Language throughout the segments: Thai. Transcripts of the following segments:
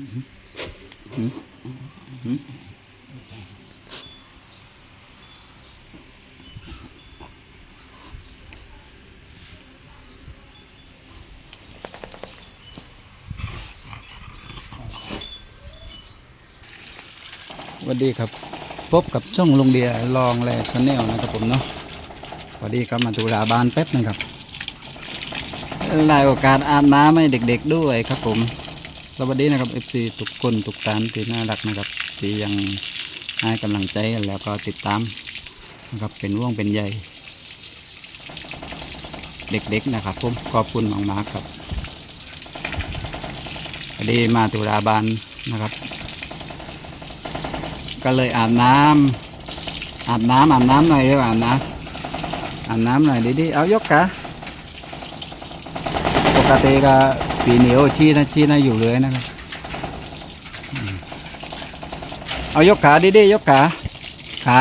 สวัสดีครับ พบกับช่องลงเดียลองแลชแนลนะครับผมเนาะสวัสดีครับมาตุลาบานแป๊บนึงครับลายโอกาสอาบน้ำให้เด็กๆด้วยครับผม สวัสดีนะครับ FC ทุกคนทุกท่านที่น่ารักนะครับที่ยังให้กำลังใจแล้วก็ติดตามนะครับเป็นว่วงเป็นใยเด็กๆนะครับผมขอบคุณมากๆครับสวัสดีมาตุลาบานนะครับ ก็เลยอาบน้ำอาบน้ำอาบน้ำหน่อยเร็วอาบน้ำอาบน้ำหน่อยดิดิเอายกกะปกติก็ ปีเหนียวชี้นะชี้นะอยู่เลยนะครับ เอายกขาดิดิยกขา ขา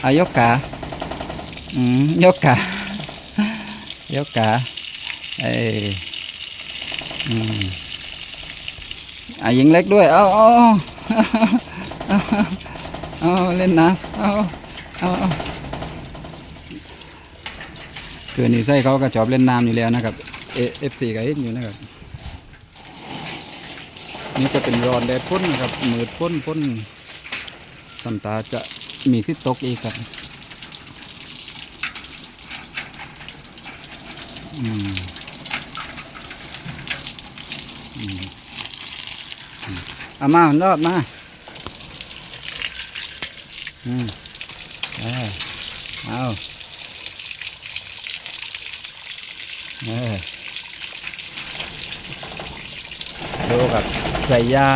เอายกขาอืมยกขายกขาเอ้ยอืมอะยิงเล็กด้วย เอาเอาเอาเอาเล่นน้ำเอาเอาเอาคือนี่ไส้เขาก็ชอบเล่นน้ำอยู่แล้วนะครับเอฟซีก็เห็นอยู่นะครับ นี่จะเป็นรอนแดดพ่นนะครับมืดพ่นพ่นสัมตาจะมีสิตกอีกครับอืมอืมอืมเอามารอดมาอืมเอาเอาเออ ดูกับใส่ยา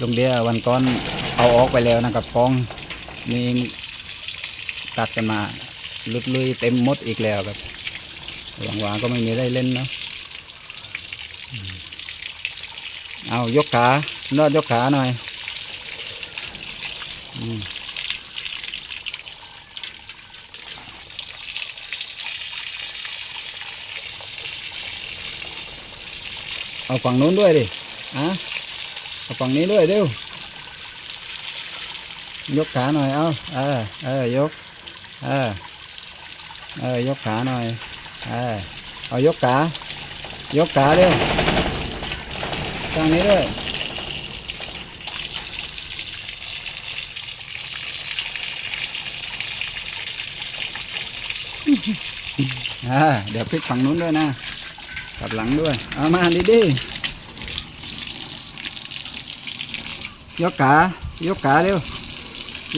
ลงเดียววันก้อนเอาออกไปแล้วนะครับฟองนี่ตัดกันมาลุดลุยเต็มมดอีกแล้วครับหวังวาก็ไม่มีได้เล่นเนาะเอายกขานอดยกขาหน่อย อืม เอาฝั่งนู้นด้วยดิอะเอาฝั่งนี้ด้วยเร็วยกขาหน่อยเอาเออเออยกเออเออยกขาหน่อยเออเอายกขายกขาเร็วฝั่งนี้ด้วยอ่าเดี๋ยวพลิกฝั่งนู้นด้วยนะ กลับหลังด้วย เอามาดีดียกขายกขาเร็ว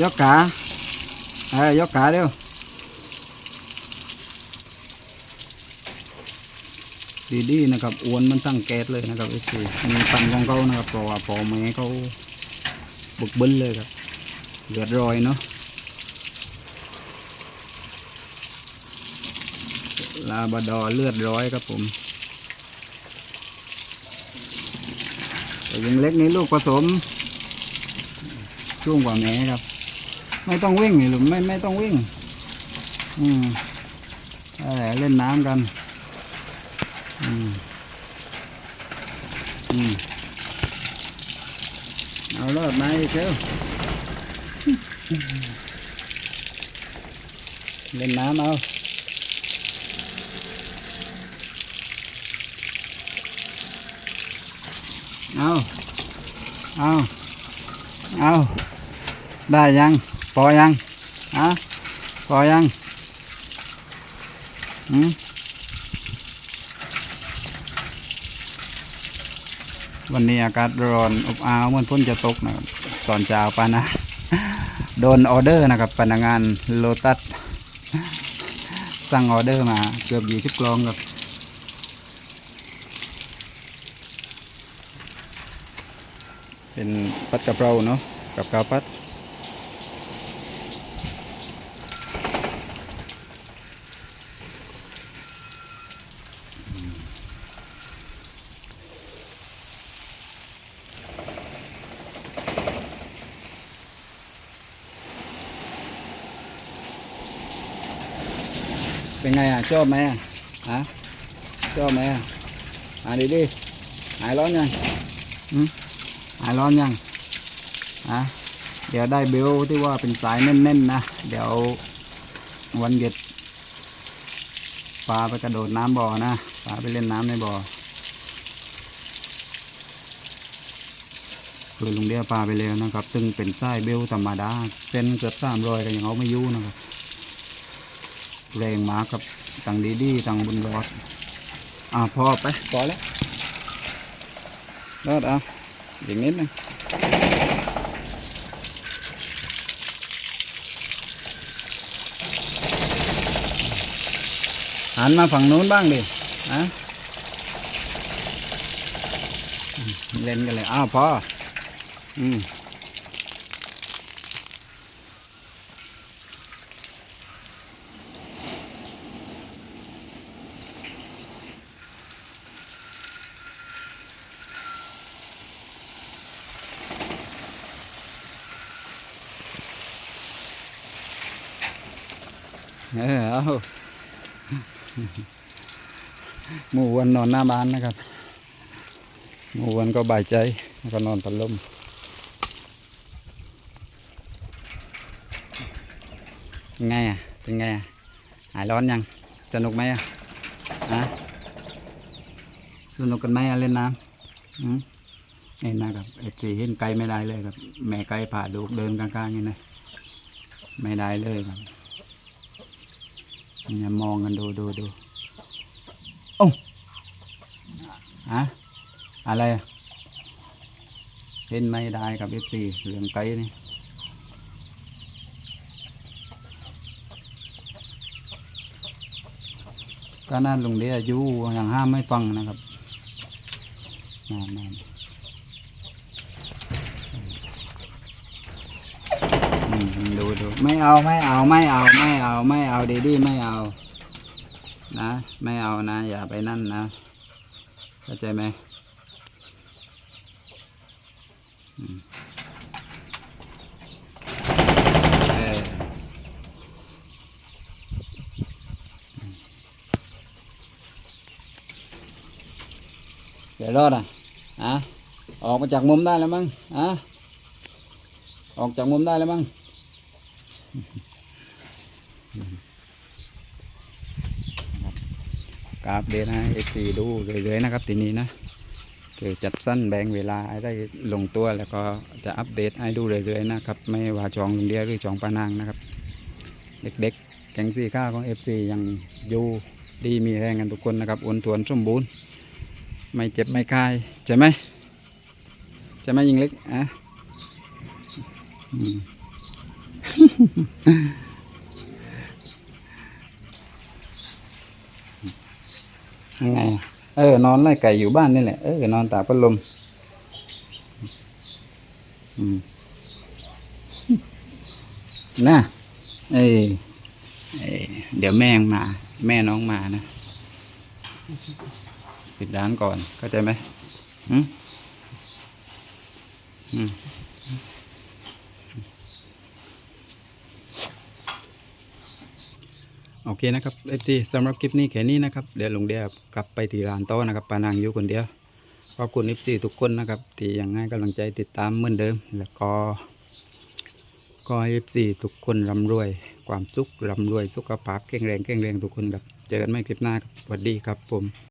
ยกขาเออยกขาเร็วดีดีนะครับอวนมันตั้งแก๊สเลยนะครับไอ้คือมีปันของเขานะครับเพราะว่าพอแม่เขาบึกบึนเลยครับเลือดรอยเนาะลาบาดอเลือดร้อยครับผม แต่ยังเล็กนี้ลูกผสม ช่วงกว่าแม่ครับ ไม่ต้องวิ่งนี่ลูกไม่ไม่ต้องวิ่ง อืมเอเล่นน้ำกัน อืมอืมเอารอดมาอีกเร็วเล่นน้ำเอา เอาเอาเอาได้ยังพอยังอะพอยังอืมวันนี้อากาศร้อนอบอ้าวเหมือนพ้นจะตกนะตอนเช้าปานะ โดนออเดอร์นะครับพนักงานโลตัสสั่งออเดอร์มาเกือบยี่สิบกลองครับ เป็นปัดกะเพราเนาะกับข้าวปัดเป็นไงอะชอบไหมอะฮะชอบไหมอะอ่านดีดิหายร้อนยังอืม หายร้อนยังอะเดี๋ยวได้เบลที่ว่าเป็นสายแน่นๆนะ เดี๋ยววันหยุดปลาไปกระโดดน้ำบ่อนะปลาไปเล่นน้ำในบ่อคือลุงเดียปลาไปแล้วนะครับ ซึ่งเป็นสายเบลธรรมดาเส้นเกือบสามรอยก็ยังเอาไม่ยู่นะครับแรงมากับตังดีดีๆตังบนรถอ่าพอไปพอแล้วรอดเอา อีกนิดนึงหันมาฝั่งนู้นบ้างดิอะเล่นกันเลย อ้าวพอ อืม เออเอาหมู่วันนอนหน้าบ้านนะครับหมู่วันก็บายใจแล้วก็นอนพัดลมเป็นไงอะ เป็นไงอะ หายร้อนยัง สนุกไหมอะอะสนุกกันไหมอะเล่นน้ำอืมนี่นะครับเอฟซีเห็นไกลไม่ได้เลยครับ แม่ไกลผ่าดูเดินกลางๆอย่างนี้นะไม่ได้เลยครับ เนี่ยมองกันดูดูดูโอ้าฮะอะไรอะเห็นไม่ได้กับเอฟซีเรื่องไกลนี่ก็นั่นลุงเดียอยู่อย่างห้ามไม่ฟังนะครับนั่นนั่นอืมดูดู ไม่เอาไม่เอาไม่เอาไม่เอาไม่เอาดีดีไม่เอา นะ ไม่เอานะ อย่าไปนั่นนะเข้าใจไหมเออเดี๋ยวรอดอะอะออกมาจากมุมได้แล้วมั้งอะออกจากมุมได้แล้วมั้ง กราบเดยวนะเอซีดูเรื่อยๆนะครับทีนี้นะคือจัดสั้นแบ่งเวลาให้ได้ลงตัวแล้วก็จะอัปเดตให้ดูเรื่อยๆนะครับ ไม่ว่าจองลุงเดียหรือจองปานางนะครับ เด็กๆ แก๊งซีข้าของเอฟซียังอยู่ดีมีแรงกันทุกคนนะครับอ้วนทวนสมบูรณ์ ไม่เจ็บไม่คายใช่ไหมใช่ไหมยิงเล็กอะอืม ยังไง เออ นอนไล่ไก่อยู่บ้านนี่แหละ เออ นอนตากพัดลม อืมนะเอ้ยเอ้ยเดี๋ยวแม่งมา แม่น้องมานะ ปิดร้านก่อน เข้าใจไหมอืมอืม โอเคนะครับเอฟทีสำหรับคลิปนี้แค่นี้นะครับเดี๋ยวลงเดียบกลับไปที่ร้านโต้นะครับปานางอยู่คนเดียวขอบคุณเอฟซีทุกคนนะครับที่ยังให้กำลังใจติดตามเหมือนเดิม แล้วก็ก็เอฟซีทุกคนร่ำรวย ความสุขร่ำรวยสุขภาพแข็งแรงแข็งแรงทุกคนครับเจอกันใหม่คลิปหน้าครับสวัสดีครับผม